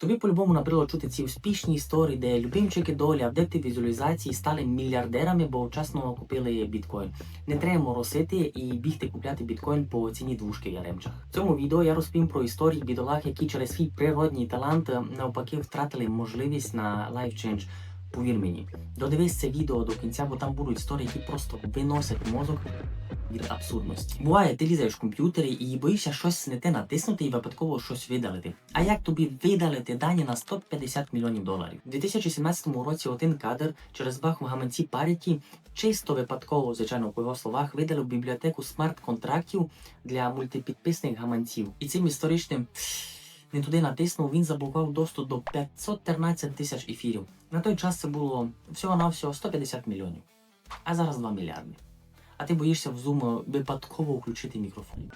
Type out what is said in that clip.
Тобі по-любому набрило чути ці успішні історії, де любимчики долі, адепти візуалізації стали мільярдерами, бо вчасно купили біткоін. Не треба моросити і бігти купляти біткоін по ціні двушки яремчах. В цьому відео я розповім про історії бідолах, які через свій природній талант е, навпаки втратили можливість на change. Повір мені, додивись це відео до кінця, бо там будуть історії, які просто виносять мозок від абсурдності. Буває, ти лізаєш в комп'ютері і боїшся щось не те натиснути і випадково щось видалити. А як тобі видалити дані на 150 мільйонів доларів? У 2017 році один кадр через баг в гаманці Паріті чисто випадково, звичайно, по його словах, видалив бібліотеку смарт-контрактів для мультипідписних гаманців. І цим історичним не туди натиснув, він заблокував доступ до 513 тисяч ефірів. На той час це було всього-навсього 150 мільйонів, а зараз 2 мільярди. А ти боїшся в Zoom випадково включити мікрофон.